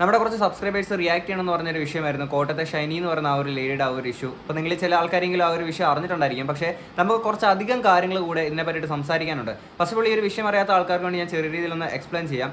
നമ്മുടെ കുറച്ച് subscribers react ചെയ്യണമെന്ന് പറഞ്ഞൊരു വിഷയമായിരുന്നു. കോട്ടത്തെ ഷൈനി എന്ന് പറയുന്ന ആ ഒരു ലേഡിയുടെ ആ ഒരു ഇഷ്യൂ അപ്പോൾ നിങ്ങൾ ചില ആൾക്കാരെങ്കിലും ആ ഒരു വിഷയം അറിഞ്ഞിട്ടുണ്ടായിരിക്കും. പക്ഷേ നമുക്ക് കുറച്ച് അധികം കാര്യങ്ങൾ കൂടെ ഇതിനെ പറ്റിയിട്ട് സംസാരിക്കാനുണ്ട്. ഫസ്റ്റ് ഓഫ് ഈ ഒരു വിഷയം അറിയാത്ത ആൾക്കാർക്ക് വേണ്ടി ഞാൻ ചെറിയ രീതിയിൽ ഒന്ന് എക്സ്പ്ലെയിൻ ചെയ്യാം.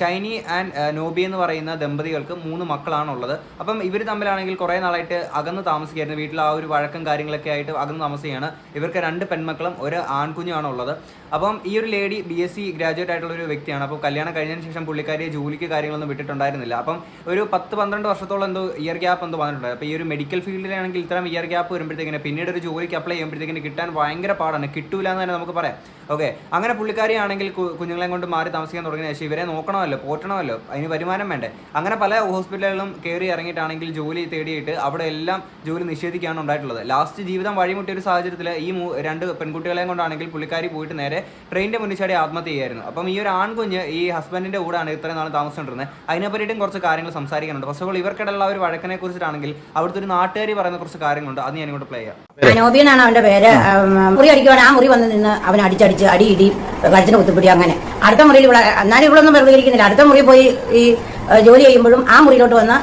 ഷൈനി ആൻഡ് നോബി എന്ന് പറയുന്ന ദമ്പതികൾക്ക് മൂന്ന് മക്കളാണുള്ളത്. അപ്പം ഇവർ തമ്മിലാണെങ്കിൽ കുറേ നാളായിട്ട് അകന്ന് താമസിക്കുകയായിരുന്നു വീട്ടിൽ ആ ഒരു വഴക്കം കാര്യങ്ങളൊക്കെ ആയിട്ട് അകന്ന് താമസിക്കുകയാണ്. ഇവർക്ക് രണ്ട് പെൺമക്കളും ഒരു ആൺകുഞ്ഞുമാണ് ഉള്ളത് അപ്പം ഈ ഒരു lady B S C graduate ആയിട്ടുള്ള ഒരു വ്യക്തിയാണ്. അപ്പോൾ കല്യാണം കഴിഞ്ഞതിന് ശേഷം പുള്ളിക്കാരിയെ ജോലിക്ക് കാര്യങ്ങളൊന്നും വിട്ടിട്ടുണ്ടായിരുന്നില്ല. അപ്പം ഒരു പത്ത് പന്ത്രണ്ട് വർഷത്തോളം എന്തോ ഇയർ ഗ്യാപ്പ് എന്തോ വന്നിട്ടുണ്ട്. അപ്പോൾ ഈ ഒരു മെഡിക്കൽ ഫീൽഡിലാണെങ്കിൽ ഇത്തരം ഇയർ ഗ്യാപ്പ് വരുമ്പോഴത്തേക്കിന് പിന്നീട് ഒരു ജോലിക്ക് അപ്ലൈ ചെയ്യുമ്പോഴത്തേക്കിന് കിട്ടാൻ ഭയങ്കര പാടാണ്. കിട്ടൂല എന്ന് തന്നെ നമുക്ക് പറയാം. ഓക്കെ അങ്ങനെ പുള്ളിക്കാരി ആണെങ്കിൽ കുഞ്ഞുങ്ങളെ കൊണ്ട് മാറി താമസിക്കാൻ തുടങ്ങിയ ശേഷം ഇവരെ നോക്കണമല്ലോ പോറ്റണമല്ലോ. അതിന് വരുമാനം വേണ്ടേ? അങ്ങനെ പല ഹോസ്പിറ്റലുകളിലും കയറി ഇറങ്ങിയിട്ടാണെങ്കിൽ ജോലി തേടിയിട്ട് അവിടെ എല്ലാം ജോലി നിഷേധിക്കുകയാണ് ഉണ്ടായിട്ടുള്ളത്. ലാസ്റ്റ് ജീവിതം വഴിമുട്ടിയ ഒരു സാഹചര്യത്തിൽ ഈ രണ്ട് പെൺകുട്ടികളെയും കൊണ്ടാണെങ്കിൽ പുള്ളിക്കാരി പോയിട്ട് നേരെ ട്രെയിനിന്റെ മുന്നിൽ ചാടി ആത്മഹത്യ ചെയ്യായിരുന്നു. അപ്പം ഈ ഒരു ആൺകുഞ്ഞ് ഈ ഹസ്ബൻഡിന്റെ കൂടെയാണ് ഇത്രയും നാൾ താമസിച്ചുകൊണ്ടിരുന്നത് അതിനെ പറ്റിയിട്ടും കുറച്ച് കാര്യങ്ങൾ സംസാരിക്കാനുണ്ട്. ഫസ്റ്റ് ഓഫ് ഓൾ ഇവർക്കിടയിലുള്ള ഒരു വഴക്കിനെ കുറിച്ചിട്ടാണെങ്കിൽ അവിടുത്തെ ഒരു നാട്ടുകാരി പറയുന്ന കുറച്ച് കാര്യങ്ങളുണ്ട്. അത് ഞാൻ ഇങ്ങോട്ട് പ്ലേ ചെയ്യാം. അനോബിയനാണ് അവന്റെ പേര്. മുറി അടിക്കുവാണ്. ആ മുറി വന്ന് നിന്ന് അവൻ അടിച്ചടിച്ച് അടി ഇടി കഴുത്തിന് കുത്തിപ്പിടി അങ്ങനെ. അടുത്ത മുറിയിൽ ഇവിടെ എന്നാലും ഇവളൊന്നും പ്രതികരിക്കുന്നില്ല അടുത്ത മുറി പോയി ഈ ജോലി ചെയ്യുമ്പോഴും ആ മുറിയിലോട്ട് വന്ന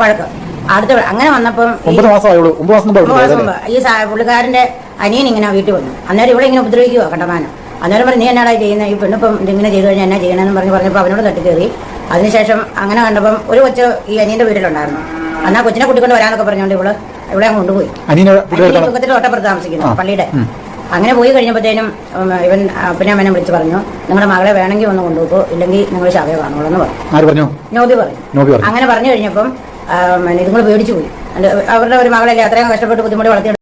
വഴക്ക്. അടുത്ത അങ്ങനെ വന്നപ്പം ഈ പുള്ളിക്കാരന്റെ അനിയൻ ഇങ്ങനെ വീട്ടിൽ വന്നു. അന്നേരം ഇവിടെ ഇങ്ങനെ ഉപദ്രവിക്കുവോ കണ്ടമാനം. അന്നേരം പറഞ്ഞു നീ എന്നാടാ ചെയ്യുന്നത് ഈ പെണ്ണിപ്പം ഇങ്ങനെ ചെയ്തു കഴിഞ്ഞാൽ എന്നാ ചെയ്യണമെന്ന് പറഞ്ഞ് പറഞ്ഞപ്പോൾ അവനോട് തട്ടി കയറി അതിനുശേഷം അങ്ങനെ കണ്ടപ്പം ഒരു കൊച്ച് ഈ അനിയന്റെ വീട്ടിലുണ്ടായിരുന്നു. അന്നാ കൊച്ചിനെ കൂട്ടിക്കൊണ്ട് വരാന്നൊക്കെ പറഞ്ഞുകൊണ്ട് ഇവൾ ഇവിടെ അങ്ങ് കൊണ്ടുപോയി. സുഖത്തിൽ തൊട്ടപ്പുറത്ത് താമസിക്കുന്നു പള്ളിയുടെ. അങ്ങനെ പോയി കഴിഞ്ഞപ്പോഴത്തേനും ഇവൻ അപ്പനെ അമ്മനെ വിളിച്ച് പറഞ്ഞു നിങ്ങളുടെ മകളെ വേണമെങ്കിൽ ഒന്ന് കൊണ്ടുപോകൂ ഇല്ലെങ്കിൽ നിങ്ങൾ ശവയെ കാണുള്ളൂ എന്ന് പറഞ്ഞു. ആര് പറഞ്ഞു? നോബി പറഞ്ഞു. നോബി പറഞ്ഞു. അങ്ങനെ പറഞ്ഞു കഴിഞ്ഞപ്പം നിങ്ങൾ പേടിച്ചു പോയി. അവരുടെ ഒരു മകളല്ലേ അത്രയും കഷ്ടപ്പെട്ട് ബുദ്ധിമുട്ട് വളർത്തി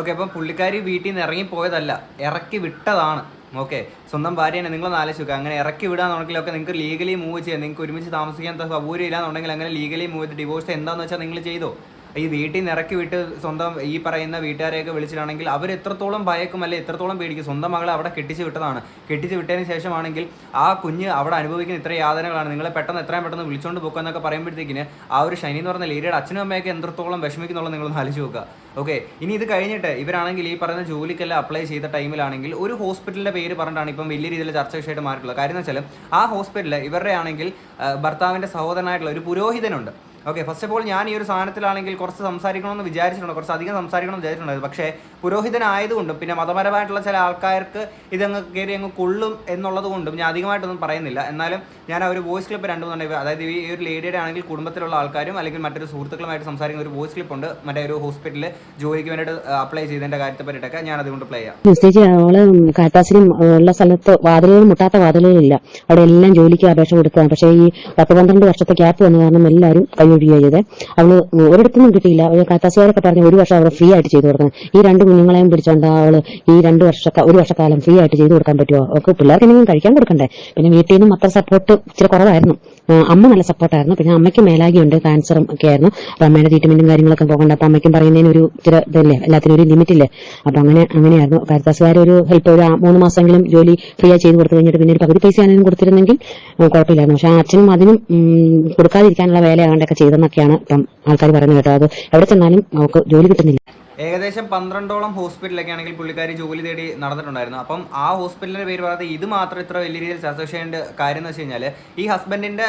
ഓക്കെ അപ്പം പുള്ളിക്കാരി വീട്ടിൽ നിന്ന് ഇറങ്ങി പോയതല്ല ഇറക്കി വിട്ടതാണ്. ഓക്കെ സ്വന്തം ഭാര്യനെ നിങ്ങളൊന്ന് ആലോചിക്കുക അങ്ങനെ ഇറക്കി വിടാന്നുണ്ടെങ്കിലൊക്കെ നിങ്ങൾക്ക് ലീഗലി മൂവ് ചെയ്യാം. നിങ്ങൾക്ക് ഒരുമിച്ച് താമസിക്കാൻ സൗകര്യം ഇല്ലാന്നുണ്ടെങ്കിൽ അങ്ങനെ ലീഗലി മൂവ് ചെയ്ത് ഡിവോഴ്സ് എന്താണെന്ന് വെച്ചാൽ നിങ്ങൾ ചെയ്തോ? ഈ വീട്ടിൽ നിന്ന് ഇറക്കി വിട്ട് സ്വന്തം ഈ പറയുന്ന വീട്ടുകാരെയൊക്കെ വിളിച്ചിട്ടാണെങ്കിൽ അവർ എത്രത്തോളം ഭയക്കും അല്ലെ എത്രത്തോളം പേടിക്കും. സ്വന്തം മകളെ അവിടെ കെട്ടിച്ച് വിട്ടതാണ്. കെട്ടിച്ച് വിട്ടതിന് ശേഷമാണെങ്കിൽ ആ കുഞ്ഞ് അവിടെ അനുഭവിക്കുന്ന ഇത്ര യാതനകളാണ്. നിങ്ങളെ പെട്ടെന്ന് എത്രയും പെട്ടെന്ന് വിളിച്ചുകൊണ്ട് പോകുക എന്നൊക്കെ പറയുമ്പോഴത്തേക്കിന് ആ ഒരു ശനി എന്ന് പറഞ്ഞ ലേഡിയുടെ അച്ഛനും അമ്മയൊക്കെ എത്രത്തോളം വിഷമിക്കുന്നുള്ളത് നിങ്ങളൊന്ന് ആലോചിച്ച് നോക്കുക. ഓക്കെ ഇനി ഇത് കഴിഞ്ഞിട്ട് ഇവരാണെങ്കിൽ ഈ പറയുന്ന ജോലിക്കെല്ലാം അപ്ലൈ ചെയ്ത ടൈമിലാണെങ്കിൽ ഒരു ഹോസ്പിറ്റലിന്റെ പേര് പറഞ്ഞിട്ടാണ് ഇപ്പം വലിയ രീതിയിൽ ചർച്ച വിഷയമായിട്ട് മാറിയിട്ടുള്ളത്. കാര്യം എന്ന് വെച്ചാൽ ആ ഹോസ്പിറ്റലിൽ ഇവരുടെ ആണെങ്കിൽ ഭർത്താവിന്റെ സഹോദരനായിട്ടുള്ള ഒരു പുരോഹിതനുണ്ട്. ഓക്കെ ഫസ്റ്റ് ഓഫ് ഓൾ ഞാൻ ഈ ഒരു സാധനത്തിലാണെങ്കിൽ കുറച്ച് സംസാരിക്കണമെന്ന് വിചാരിച്ചിട്ടുണ്ട്. കുറച്ച് അധികം സംസാരിക്കണം എന്ന് വിചാരിച്ചിട്ടുണ്ട് പക്ഷേ പുരോഹിതനായതുകൊണ്ടും പിന്നെ മതപരമായിട്ടുള്ള ചില ആൾക്കാർക്ക് ഇതങ്ങ് കയറി അങ്ങ് കൊള്ളും എന്നുള്ളത് കൊണ്ടും ഞാൻ അധികമായിട്ടൊന്നും പറയുന്നില്ല. എന്നാലും ഞാൻ ആ ഒരു വോയിസ് ക്ലിപ്പ് രണ്ടു മൂന്നേ അതായത് ഈ ഒരു ലേഡിയുടെ ആണെങ്കിൽ കുടുംബത്തിലുള്ള ആൾക്കാരും അല്ലെങ്കിൽ മറ്റൊരു സുഹൃത്തുക്കളുമായിട്ട് സംസാരിക്കുന്ന ഒരു വോയിസ് ക്ലിപ്പ് ഉണ്ട്. മറ്റേ ഒരു ഹോസ്പിറ്റലിൽ ജോലിക്ക് വേണ്ടിയിട്ട് അപ്ലൈ ചെയ്തതിന്റെ കാര്യത്തെ പറ്റിയിട്ടൊക്കെ ഞാൻ അതുകൊണ്ട് പ്ലേ ചെയ്യാം. മെസ്സേജ് അവൾ കാറ്റാസിനും ഉള്ള സ്ഥലത്ത് വാതിലുകൾ മുട്ടാത്ത വാതിലുകളില്ല. അവിടെ എല്ലാം ജോലിക്ക് അപേക്ഷ കൊടുക്കുക പക്ഷേ ഈ പത്ത് പന്ത്രണ്ട് വർഷത്തെ ഗ്യാപ്പ് വന്ന കാരണം എല്ലാവരും കൈയൊഴിയുക ചെയ്തത് അവൾ ഒരിടത്തുനിന്നും കിട്ടിയില്ല. അവൾ കാറ്റാസുകാരൊക്കെ പറഞ്ഞ ഒരു വർഷം അവൾ ഫ്രീ ആയിട്ട് ചെയ്തു കൊടുക്കണം. ഈ രണ്ട് കുഞ്ഞുങ്ങളെയും പിടിച്ചോണ്ട് അവൾ ഈ രണ്ട് വർഷ ഒരു വർഷക്കാലം ഫ്രീ ആയിട്ട് ചെയ്തു കൊടുക്കാൻ പറ്റുമോ അവർക്ക് പിള്ളേർക്ക് എന്തെങ്കിലും കഴിക്കാൻ കൊടുക്കണ്ടേ? പിന്നെ വീട്ടിൽ നിന്നും അത്ര സപ്പോർട്ട് ഇച്ചിരി കുറവായിരുന്നു. അമ്മ നല്ല സപ്പോർട്ടായിരുന്നു. പിന്നെ അമ്മയ്ക്ക് മേലാകിയുണ്ട് ക്യാൻസറും ഒക്കെ ആയിരുന്നു അമ്മയുടെ ട്രീറ്റ്മെന്റും കാര്യങ്ങളൊക്കെ പോകണ്ട. അപ്പൊ അമ്മയ്ക്കും പറയുന്നതിന് ഒരു ഇച്ചിരി ഇതല്ലേ എല്ലാത്തിനും ഒരു ലിമിറ്റ് ഇല്ലേ? അപ്പൊ അങ്ങനെ അങ്ങനെയായിരുന്നു. കാരിത്താസുകാർ ഒരു ഹെൽപ്പ് ഒരു മൂന്ന് മാസമെങ്കിലും ജോലി ഫ്രീ ആയി ചെയ്ത് കൊടുത്തു കഴിഞ്ഞിട്ട് പിന്നെ ഒരു പകുതി പൈസ ആണെങ്കിലും കൊടുത്തിരുന്നെങ്കിൽ കുഴപ്പമില്ലായിരുന്നു. പക്ഷെ ആ അച്ഛനും അതിനും കൊടുക്കാതിരിക്കാനുള്ള വേല ആണ്ടൊക്കെ ചെയ്തെന്നൊക്കെയാണ് ഇപ്പം ആൾക്കാർ പറയുന്നത് കേട്ടോ. അത് എവിടെ ചെന്നാലും അവർക്ക് ജോലി കിട്ടുന്നില്ല. ഏകദേശം പന്ത്രണ്ടോളം ഹോസ്പിറ്റലൊക്കെ ആണെങ്കിൽ പുള്ളിക്കാരി ജോലി തേടി നടന്നിട്ടുണ്ടായിരുന്നു. അപ്പം ആ ഹോസ്പിറ്റലിന്റെ പേര് പറയാതെ ഇത് മാത്രം ഇത്ര വലിയ രീതിയിൽ ചർച്ച ചെയ്യേണ്ട കാര്യം എന്ന് വെച്ച് കഴിഞ്ഞാൽ ഈ ഹസ്ബൻഡിന്റെ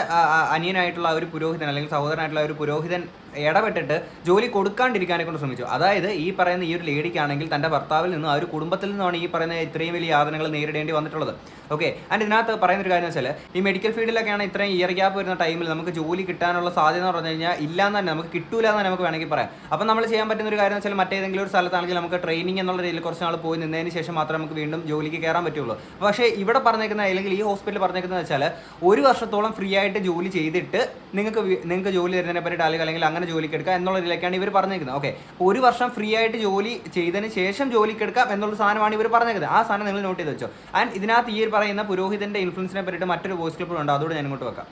അനിയനായിട്ടുള്ള ഒരു പുരോഹിതൻ അല്ലെങ്കിൽ സഹോദരനായിട്ടുള്ള ഒരു പുരോഹിതൻ ഇടപെട്ടിട്ട് ജോലി കൊടുക്കാണ്ടിരിക്കാനെ കൊണ്ട് ശ്രമിച്ചു. അതായത് ഈ പറയുന്ന ഈ ഒരു ലേഡിക്കാണെങ്കിൽ തന്റെ ഭർത്താവിൽ നിന്നും ആ ഒരു കുടുംബത്തിൽ നിന്നാണ് ഈ പറയുന്ന ഇത്രയും വലിയ യാതനകൾ നേരിടേണ്ടി വന്നിട്ടുള്ളത്. ഓക്കെ ആൻഡ് ഇതിനകത്ത് പറയുന്ന ഒരു കാര്യം വെച്ചാൽ ഈ മെഡിക്കൽ ഫീൽഡിലൊക്കെയാണ് ഇത്രയും ഇയർ ഗ്യാപ്പ് വരുന്ന ടൈമിൽ നമുക്ക് ജോലി കിട്ടാനുള്ള സാധ്യത എന്ന് പറഞ്ഞു കഴിഞ്ഞാൽ ഇല്ലാന്ന് തന്നെ നമുക്ക് കിട്ടൂല എന്ന് നമുക്ക് വേണമെങ്കിൽ പറയാം. അപ്പം നമ്മൾ ചെയ്യാൻ പറ്റുന്ന ഒരു കാര്യം വെച്ചാൽ മറ്റേതെങ്കിലും ഒരു സ്ഥലത്താണെങ്കിൽ നമുക്ക് ട്രെയിനിങ് എന്നുള്ള രീതിയിൽ കുറച്ച് നാൾ പോയി നിന്നതിന് ശേഷം മാത്രമേ നമുക്ക് വീണ്ടും ജോലിക്ക് കയറാൻ പറ്റുള്ളൂ. പക്ഷേ ഇവിടെ പറഞ്ഞേക്കുന്ന അല്ലെങ്കിൽ ഈ ഹോസ്പിറ്റലിൽ പറഞ്ഞേക്കുന്നത് വെച്ചാൽ ഒരു വർഷത്തോളം ഫ്രീ ആയിട്ട് ജോലി ചെയ്തിട്ട് നിങ്ങൾക്ക് നിങ്ങൾക്ക് ജോലി തരുന്നതിനെ പറ്റി അല്ലെങ്കിൽ അല്ലെങ്കിൽ അങ്ങനെ ജോലിക്ക് എടുക്കാം എന്നുള്ള രീതിയിലേക്കാണ് ഇവർ പറഞ്ഞേക്കുന്നത്. ഓക്കെ ഒരു വർഷം ഫ്രീ ആയിട്ട് ജോലി ചെയ്തതിന് ശേഷം ജോലിക്ക് എടുക്കാം എന്നുള്ള സാധനമാണ് ഇവർ പറഞ്ഞേക്കുന്നത്. ആ സാധനം നിങ്ങൾ നോട്ട് ചെയ്ത് വെച്ചോ. ആൻഡ് ഇതിനകത്ത് ഈ പറയുന്ന പുരോഹിതന്റെ ഇൻഫ്ലുവൻസിനെ പറ്റിയിട്ട് മറ്റൊരു വോയിസ് ക്ലിപ്പ് ഉണ്ട്. അതോട് ഞാൻ ഇങ്ങോട്ട് വെക്കാം.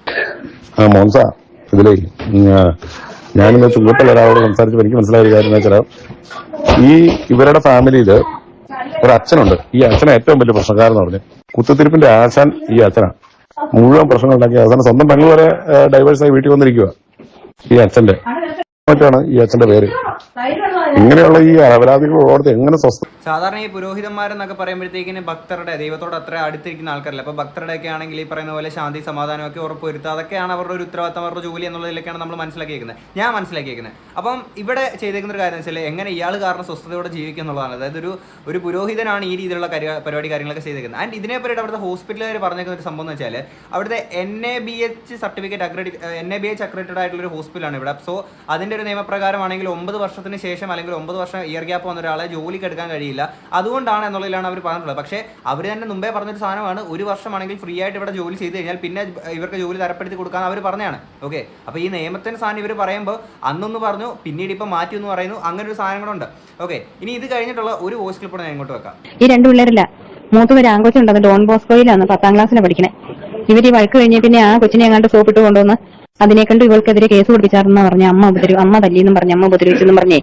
ഞാനിന്ന് ചുങ്കത്തുള്ള ഒരാളോട് സംസാരിച്ചപ്പോൾ എനിക്ക് മനസ്സിലായ ഒരു കാര്യം വെച്ചാൽ ഈ ഇവരുടെ ഫാമിലിയിൽ ഒരു അച്ഛനുണ്ട്. ഈ അച്ഛനെ ഏറ്റവും വലിയ പ്രശ്നക്കാരെന്ന് പറഞ്ഞു കുത്തിത്തിരിപ്പിന്റെ ആശാൻ ഈ അച്ഛനാണ് മുഴുവൻ പ്രശ്നങ്ങൾ ഉണ്ടാക്കി അവസാനം സ്വന്തം പെങ്ങൾ വരെ ഡൈവേഴ്സായി വീട്ടിൽ വന്നിരിക്കുക ഈ അച്ഛന്റെ. മറ്റാണ് ഈ അച്ഛന്റെ പേര്? ഇങ്ങനെയുള്ള ഈ അപരാധികളോട് എങ്ങനെ സ്വസ്ഥ സാധാരണ ഈ പുരോഹിതന്മാരെന്നൊക്കെ പറയുമ്പോഴത്തേക്കിന് ഭക്തരുടെ ദൈവത്തോട് അത്ര അടുത്തിരിക്കുന്ന ആൾക്കാരല്ല? അപ്പോൾ ഭക്തരുടെ ഒക്കെ ആണെങ്കിൽ ഈ പറയുന്ന പോലെ ശാന്തി സമാധാനമൊക്കെ ഉറപ്പുവരുത്തുക അതൊക്കെയാണ് അവരുടെ ഒരു ഉത്തരവാദിത്തം അവരുടെ ജോലി എന്നുള്ളതിലൊക്കെയാണ് നമ്മൾ മനസ്സിലാക്കിയിരിക്കുന്നത് ഞാൻ മനസ്സിലാക്കിയിരിക്കുന്നത് അപ്പം ഇവിടെ ചെയ്തേക്കുന്ന ഒരു കാര്യം വെച്ചാൽ എങ്ങനെ ഇയാൾ കാരണം സ്വസ്ഥതയോടെ ജീവിക്കുക എന്നുള്ളതാണ്. അതായത് ഒരു ഒരു പുരോഹിതനാണ് ഈ രീതിയിലുള്ള കാര്യ- പരിപാടി കാര്യങ്ങളൊക്കെ ചെയ്തേക്കുന്നത്. ആൻഡ് ഇതിനെ പറ്റിയിട്ട് അവിടുത്തെ ഹോസ്പിറ്റലുകാർ പറഞ്ഞേക്കുന്ന ഒരു സംഭവം എന്ന് വെച്ചാൽ അവിടുത്തെ N A B H certificate അക്രഡി N A B H accredited ആയിട്ടുള്ള ഒരു ഹോസ്പിറ്റലാണ് ഇവിടെ. സോ അതിന്റെ ഒരു നിയമപ്രകാരമാണെങ്കിൽ ഒമ്പത് വർഷത്തിന് ശേഷം അല്ലെങ്കിൽ ഒമ്പത് വർഷം ഇയർ ഗ്യാപ്പ് വന്ന ഒരാളെ ജോലിക്ക് എടുക്കാൻ കഴിയില്ല. അതുകൊണ്ടാണ് എന്നുള്ളതിലാണ് അവർ പറഞ്ഞിട്ടുള്ളത്. പക്ഷേ അവർ തന്നെ മുമ്പേ പറഞ്ഞൊരു സാധനമാണ് ഒരു വർഷമാണെങ്കിൽ ഫ്രീ ആയിട്ട് ഇവിടെ ജോലി ചെയ്ത് കഴിഞ്ഞാൽ പിന്നെ ഇവർക്ക് ജോലി തരപ്പെടുത്തി കൊടുക്കാൻ അവർ പറഞ്ഞാണ് ഓക്കെ അപ്പോൾ ഈ നിയമത്തിന് സാധനം ഇവർ പറയുമ്പോൾ അന്നൊന്ന് പറഞ്ഞു പിന്നീട് ഇപ്പം മാറ്റി എന്ന് പറയുന്നു അങ്ങനെ ഒരു സാധനം കൂടെ ഉണ്ട്. ഓക്കെ ഇനി ഇത് കഴിഞ്ഞിട്ടുള്ള ഒരു വോയിസ് ക്ലിപ്പ് ഞാൻ ഇങ്ങോട്ട് വെക്കാം. ഈ രണ്ട് പിള്ളേരില്ല. മൂത്തവര് ആൺകൊച്ചുണ്ട് അത് ഡോൺ ബോസ്കോയിലാണ് പത്താം ക്ലാസ്സിലാണ് പഠിക്കണേ. ഇവർ ഈ വഴക്ക് കഴിഞ്ഞ പിന്നെ ആ കൊച്ചിനെ എങ്ങാണ്ട് സോപ്പിട്ട് കൊണ്ടുവന്ന് അതിനെ കണ്ട് ഇവൾക്കെതിരെ കേസ് കൊടുപ്പിച്ചാർന്ന് പറഞ്ഞ അമ്മ ഉപദ്രവി അമ്മ തല്ലിയെന്നും പറഞ്ഞ അമ്മ ഉപദ്രവിച്ചെന്നും പറഞ്ഞേ.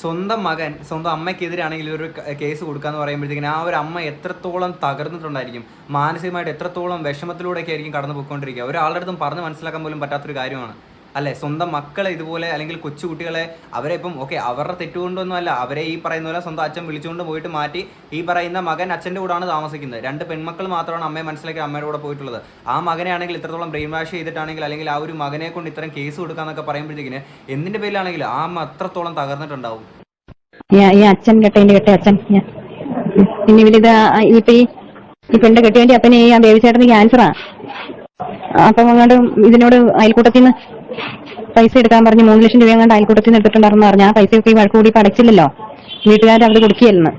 സ്വന്തം മകൻ സ്വന്തം അമ്മയ്ക്കെതിരാണെങ്കിൽ ഒരു കേസ് കൊടുക്കാന്ന് പറയുമ്പോഴത്തേക്കിന് ആ ഒരു അമ്മ എത്രത്തോളം തകർന്നിട്ടുണ്ടായിരിക്കും. മാനസികമായിട്ട് എത്രത്തോളം വിഷമത്തിലൂടെയൊക്കെ ആയിരിക്കും കടന്നു പോയിക്കൊണ്ടിരിക്കുക ഒരാളുടെ അടുത്തും പറഞ്ഞ് മനസ്സിലാക്കാൻ പോലും പറ്റാത്തൊരു കാര്യമാണ്. അല്ലെ? സ്വന്തം മക്കളെ ഇതുപോലെ അല്ലെങ്കിൽ കൊച്ചുകുട്ടികളെ അവരെ ഇപ്പം ഓക്കെ അവരുടെ തെറ്റുകൊണ്ടൊന്നും അല്ല അവരെ ഈ പറയുന്ന പോലെ സ്വന്തം അച്ഛൻ വിളിച്ചുകൊണ്ട് പോയിട്ട് മാറ്റി ഈ പറയുന്ന മകൻ അച്ഛന്റെ കൂടാണ് താമസിക്കുന്നത്. രണ്ട് പെൺമക്കൾ മാത്രമാണ് അമ്മയെ മനസ്സിലാക്കി അമ്മയുടെ കൂടെ പോയിട്ടുള്ളത്. ആ മകനെ ആണെങ്കിൽ ഇത്രത്തോളം ബ്രെയിൻ വാഷ് ചെയ്തിട്ടാണെങ്കിൽ അല്ലെങ്കിൽ ആ ഒരു മകനെ കൊണ്ട് ഇത്തരം കേസ് കൊടുക്കാന്നൊക്കെ പറയുമ്പോഴത്തേക്കിന് എന്തിന്റെ പേരിലാണെങ്കിൽ ആ അമ്മ അത്രത്തോളം തകർന്നിട്ടുണ്ടാവും. ഈ- അച്ഛൻ കെട്ട അച്ഛൻ അപ്പനെ ആ ബേബിച്ചേട്ടന് ക്യാൻസറാ അപ്പം അങ്ങോട്ട് ഇതിനോട് അയൽക്കൂട്ടത്തിൽ നിന്ന് പൈസ എടുക്കാൻ പറഞ്ഞ് മൂന്ന് ലക്ഷം രൂപ എങ്ങാണ്ട് അയൽക്കൂട്ടത്തിൽ നിന്ന് എടുത്തിട്ടുണ്ടായിരുന്നു പറഞ്ഞു ആ പൈസയൊക്കെ ഈ വഴക്ക് കൂടി പടച്ചില്ലല്ലോ? വീട്ടുകാർ അവിടെ കൊടുക്കുകയായിരുന്നു.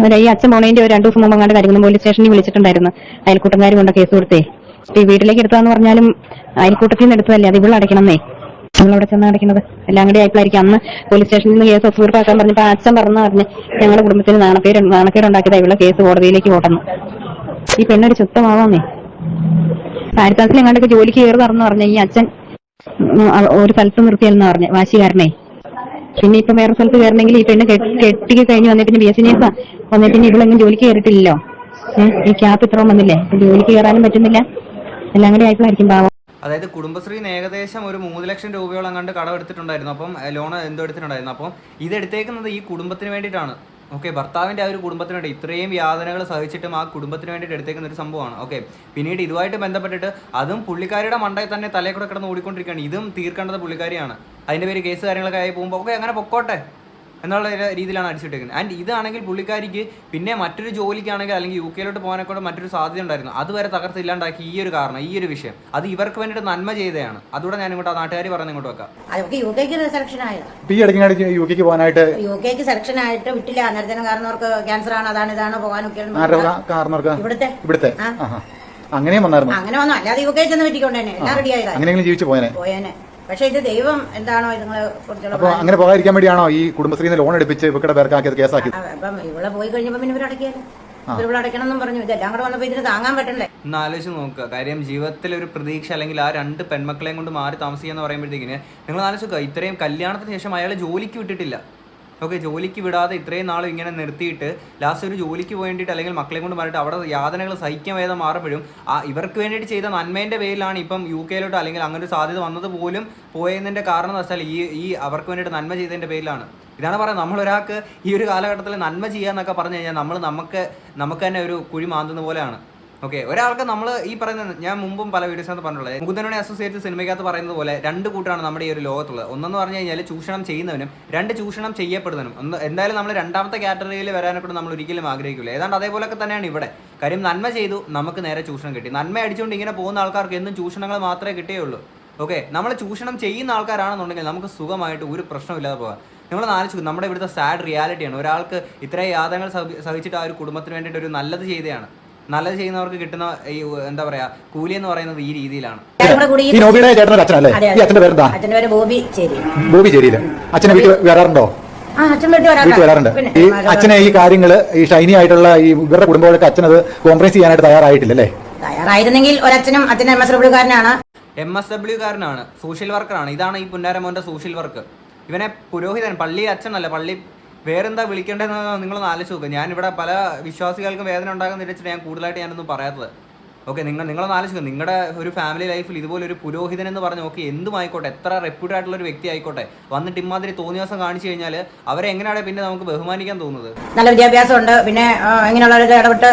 അവരെ ഈ അച്ഛൻ പോണേന്റെ ഒരു രണ്ടു ദിവസം മുമ്പ് അങ്ങോട്ട് കരിക്കുന്ന പോലീസ് സ്റ്റേഷനിൽ വിളിച്ചിട്ടുണ്ടായിരുന്നു അയൽക്കൂട്ടംകാർ കൊണ്ട് കേസ് കൊടുത്തേ. ഈ വീട്ടിലേക്ക് എടുത്താന്ന് പറഞ്ഞാലും അയൽക്കൂട്ടത്തിൽ നിന്ന് എടുത്തതല്ലേ? അത് ഇവിടെ അടയ്ക്കണമെന്നേ. നമ്മളവിടെ ചെന്ന് അടയ്ക്കുന്നത് എല്ലാം കൂടി ആയപ്പോഴായിരിക്കും അന്ന് പോലീസ് സ്റ്റേഷനിൽ നിന്ന് കേസ് ഒത്തുതീർപ്പാക്കാൻ പറഞ്ഞപ്പോ ആ അച്ഛൻ പറഞ്ഞു പറഞ്ഞ് ഞങ്ങളുടെ കുടുംബത്തിന് നാണപ്പേര് നാണക്കേടുണ്ടാക്കിയതാ ഇവിടെ കേസ് കോടതിയിലേക്ക് പോട്ടെന്ന് ഈ പെണ്ണൊരു ചുത്തമാവാന്നേ. പാരിത്താസിൽ എങ്ങാണ്ടൊക്കെ ജോലിക്ക് കയറി പറഞ്ഞു പറഞ്ഞ ഈ അച്ഛൻ ഒരു സ്ഥലത്ത് നിർത്തിയെന്ന് പറഞ്ഞു വാശികാരനെ പിന്നെ ഇപ്പൊ വേറെ സ്ഥലത്ത് കയറണമെങ്കിൽ ഈ പെണ്ണ് കെട്ടി കഴിഞ്ഞ് വന്നിട്ട് പിന്നെ ബി എസ് നേഴ്സാ വന്നിട്ട് പിന്നെ ഇവളെങ്ങും ജോലിക്ക് കയറിയിട്ടില്ലല്ലോ. ഈ ക്യാപ് ഇത്രയും വന്നില്ലേ? ജോലിക്ക് കയറാനും പറ്റുന്നില്ല. എല്ലാം കൂടി ആയപ്പോഴായിരിക്കും പാവം. അതായത് കുടുംബശ്രീന്ന് ഏകദേശം ഒരു മൂന്ന് ലക്ഷം രൂപയോളം കണ്ട് കടം എടുത്തിട്ടുണ്ടായിരുന്നു അപ്പം ലോൺ എന്തോ എടുത്തിട്ടുണ്ടായിരുന്നു. അപ്പം ഇത് എടുത്തേക്കുന്നത് ഈ കുടുംബത്തിന് വേണ്ടിയിട്ടാണ്. ഓക്കെ ഭർത്താവിന്റെ ആ ഒരു കുടുംബത്തിന് വേണ്ടി ഇത്രയും യാതനകൾ സഹിച്ചിട്ടും ആ കുടുംബത്തിന് വേണ്ടിയിട്ട് എടുത്തേക്കുന്ന ഒരു സംഭവമാണ്. ഓക്കെ പിന്നീട് ഇതുമായിട്ട് ബന്ധപ്പെട്ടിട്ട് അതും പുള്ളിക്കാരിയുടെ മണ്ടയിൽ തന്നെ തലയിൽ കൂടെ കിടന്ന് ഓടിക്കൊണ്ടിരിക്കുകയാണ്. ഇതും തീർക്കേണ്ടത് പുള്ളിക്കാരിയാണ്. അതിന്റെ പേര് കേസ് കാര്യങ്ങളൊക്കെ ആയി പോകുമ്പോൾ ഓക്കെ അങ്ങനെ പൊക്കോട്ടെ. എന്നുള്ള രീതിയിലാണ് അടിച്ചിട്ടേക്കുന്നത് ആൻഡ് ഇതാണെങ്കിൽ പുള്ളിക്കാരിക്ക് പിന്നെ മറ്റൊരു ജോലിക്കാണെങ്കിൽ അല്ലെങ്കിൽ യു കെയിലോട്ട് പോകാനൊക്കെ മറ്റൊരു സാധ്യത ഉണ്ടായിരുന്നു അതുവരെ തകർത്തില്ലാണ്ടാക്കി ഈ ഒരു കാരണം ഈ ഒരു വിഷയം. അത് ഇവർക്ക് വേണ്ടിയിട്ട് നന്മ ചെയ്തതാണ്. അതുകൂടെ ഞാൻ ഇങ്ങോട്ട് ആ നാട്ടുകാർ പറഞ്ഞ് ഇങ്ങോട്ട് വെക്കാം. യു കെക്ക് സെലക്ഷൻ ആയതാണ് ഈ യു കെക്ക് പോകാനായിട്ട് യു കെക്ക് സെലക്ഷൻ ആയിട്ട് വിട്ടില്ല. അന്നേരത്തിന് കാരണം അവർക്ക് ക്യാൻസർ ആണ് അതാണ് ഇതാണ് പോകാനൊക്കെ കാരണവർക്ക് ഇവിടുത്തെ? ഇവിടുത്തെ. അങ്ങനെയും വന്നായിരുന്നു. അങ്ങനെ വന്നു. അല്ലാതെ യു കെ ചെന്ന് പറ്റിക്കൊണ്ടേനെ എല്ലാം റെഡി ആയതാ. അങ്ങനെയെങ്കിലും ജീവിച്ചു പോയനെ. പോയേനെ. പക്ഷെ ഇത് ദൈവം എന്താണോ ഇതുങ്ങളെ കുറിച്ചുള്ള അപ്പൊ അങ്ങനെ പോകാതിരിക്കാൻ വേണ്ടിയാണോ ഈ കുടുംബശ്രീന്ന് ലോൺ എടുപ്പിച്ച് ഇവക്കടെ പേർക്കാക്കിയത് കേസാക്കി അപ്പം ഇവിടെ പോയി കഴിഞ്ഞപ്പോ പിന്നെ ഇവരടക്കിയാലോ അടക്കിയാലും? അടയ്ക്കണം എന്നും പറഞ്ഞു. ഇതെല്ലാം കൂടെ വന്നപ്പോ ഇതിന് താങ്ങാൻ പറ്റണ്ടേ? ഒന്ന് ആലോചിച്ച് നോക്കുക. കാര്യം ജീവിതത്തിൽ ഒരു പ്രതീക്ഷ അല്ലെങ്കിൽ ആ രണ്ട് പെൺമക്കളെയും കൊണ്ട് മാറി താമസിക്കുക എന്ന് പറയുമ്പോഴത്തേക്കിന് നിങ്ങൾ ആലോചിക്കുക ഇത്രയും കല്യാണത്തിന് ശേഷം അയാൾ ജോലിക്ക് വിട്ടിട്ടില്ല. ഓക്കെ ജോലിക്ക് വിടാതെ ഇത്രയും നാളും ഇങ്ങനെ നിർത്തിയിട്ട് ലാസ്റ്റ് ഒരു ജോലിക്ക് വേണ്ടിയിട്ട് അല്ലെങ്കിൽ മക്കളെ കൊണ്ട് പറഞ്ഞിട്ട് അവിടെ യാതനകൾ സഹിക്കാൻ വേദം മാറുമ്പോഴും ആ ഇവർക്ക് വേണ്ടിയിട്ട് ചെയ്ത നന്മേന്റെ പേരിലാണ് ഇപ്പം യു കെയിലോട്ട് അല്ലെങ്കിൽ അങ്ങനെ ഒരു സാധ്യത വന്നത് പോലും പോയതിന്റെ കാരണം എന്ന് വെച്ചാൽ ഈ ഈ അവർക്ക് വേണ്ടിയിട്ട് നന്മ ചെയ്തതിന്റെ പേരിലാണ്. ഇതാണ് പറയുന്നത്. നമ്മളൊരാൾക്ക് ഈ ഒരു കാലഘട്ടത്തിൽ നന്മ ചെയ്യാന്നൊക്കെ പറഞ്ഞു കഴിഞ്ഞാൽ നമ്മൾ നമുക്ക് നമുക്ക് തന്നെ ഒരു കുഴി മാന്തുന്ന പോലെയാണ്. ഓക്കെ ഒരാൾക്ക് നമ്മൾ ഈ പറയുന്ന ഞാൻ മുമ്പും പല വീഡിയോസിനകത്ത് പറഞ്ഞിട്ടുള്ളത്. മുകുന്ദനോടെ അസോസിയേറ്റ് സിനിമയ്ക്കകത്ത് പറയുന്നത് പോലെ രണ്ട് കൂട്ടാണ് നമ്മുടെ ഈ ഒരു ലോകത്തുള്ളത്. ഒന്നെന്ന് പറഞ്ഞു കഴിഞ്ഞാൽ ചൂഷണം ചെയ്യുന്നവനും രണ്ട് ചൂഷണം ചെയ്യപ്പെടുന്നവനും. ഒന്ന് എന്തായാലും നമ്മൾ രണ്ടാമത്തെ കാറ്റഗറിയിൽ വരാനൊക്കെ നമ്മൾ ഒരിക്കലും ആഗ്രഹിക്കില്ല ഏതാണ്ട് അതേപോലൊക്കെ തന്നെയാണ് ഇവിടെ. കാര്യം നന്മ ചെയ്തു നമുക്ക് നേരെ ചൂഷണം കിട്ടി. നന്മ അടിച്ചുകൊണ്ട് ഇങ്ങനെ പോകുന്ന ആൾക്കാർക്ക് എന്നും ചൂഷണങ്ങൾ മാത്രമേ കിട്ടുകയുള്ളൂ ഓക്കെ നമ്മൾ ചൂഷണം ചെയ്യുന്ന ആൾക്കാരാണെന്നുണ്ടെങ്കിൽ നമുക്ക് സുഖമായിട്ട് ഒരു പ്രശ്നമില്ലാതെ പോകാം. നിങ്ങൾ നാലിച്ചു നമ്മുടെ ഇവിടുത്തെ സാഡ് റിയാലിറ്റിയാണ് ഒരാൾക്ക് ഇത്രയും യാതങ്ങൾ സഹിച്ചിട്ട് ആ ഒരു കുടുംബത്തിന് വേണ്ടിയിട്ട് ഒരു നല്ലത് ചെയ്തതാണ് നല്ലത് ചെയ്യുന്നവർക്ക് കിട്ടുന്ന ഈ എന്താ പറയാ കൂലി എന്ന് പറയുന്നത് ഈ രീതിയിലാണ്. എല്ലാവരും കൂടെ കൂടി ഈ നോബിയുടെ ചേട്ടനൊരു അച്ഛനല്ലേ അതെ, ഈ അച്ഛന്റെ പേരെന്താ? അച്ഛന്റെ പേര് ബോബി ചേരി. ബോബി ചേരിയിൽ. അച്ഛനെ വീട്ടിൽ വരാറുണ്ടോ? ആ അച്ഛൻ വീട്ടിൽ വരാറുണ്ട്. ഈ അച്ഛനെ ഈ കാര്യങ്ങൾ ഈ ഷൈനി ആയിട്ടുള്ള ഈ ഇവരുടെ കുടുംബങ്ങളൊക്കെ അച്ഛനത് കോംപ്രമൈസ് ചെയ്യാനായിട്ട് തയ്യാറായിട്ടില്ലേ അല്ലേ തയ്യാറായിരുന്നെങ്കിൽ ഒരച്ഛനും അച്ഛൻ എം എസ് ഡബ്ല്യൂക്കാരനാണ് എം എസ് ഡബ്ല്യു കാരനാണ് സോഷ്യൽ വർക്കറാണ്. ഇതാണ് ഈ പുന്നാരമോന്റെ സോഷ്യൽ വർക്ക്. ഇവനെ പുരോഹിതൻ പള്ളി അച്ഛനല്ല പള്ളി വേറെന്താ വിളിക്കേണ്ടതെന്ന് നിങ്ങളൊന്ന് ആലോചിച്ച് നോക്കുക ഞാൻ ഇവിടെ പല വിശ്വാസികൾക്കും വേദന ഉണ്ടാകുന്ന വെച്ചിട്ട് ഞാൻ കൂടുതലായിട്ട് ഞാനൊന്നും പറയാത്തത്. ഓക്കെ നിങ്ങൾ നിങ്ങളൊന്ന് ആലോചിക്കും. നിങ്ങളുടെ ഒരു ഫാമിലി ലൈഫിൽ ഇതുപോലെ ഒരു പുരോഹിതൻ എന്ന് പറഞ്ഞ് ഓക്കെ എന്തും ആയിക്കോട്ടെ എത്ര റെപ്യൂട്ടഡ് ആയിട്ടുള്ള ഒരു വ്യക്തി ആയിക്കോട്ടെ വന്നിട്ട് ഇമാതിരി തോന്നിയാസം കാണിച്ചു കഴിഞ്ഞാൽ അവരെ എങ്ങനെയാണ് പിന്നെ നമുക്ക് ബഹുമാനിക്കാൻ തോന്നുന്നത്? നല്ല വിദ്യാഭ്യാസം ഉണ്ട് പിന്നെ ആ, ഇങ്ങനെയുള്ളവരൊക്കെ ഇടപെട്ട്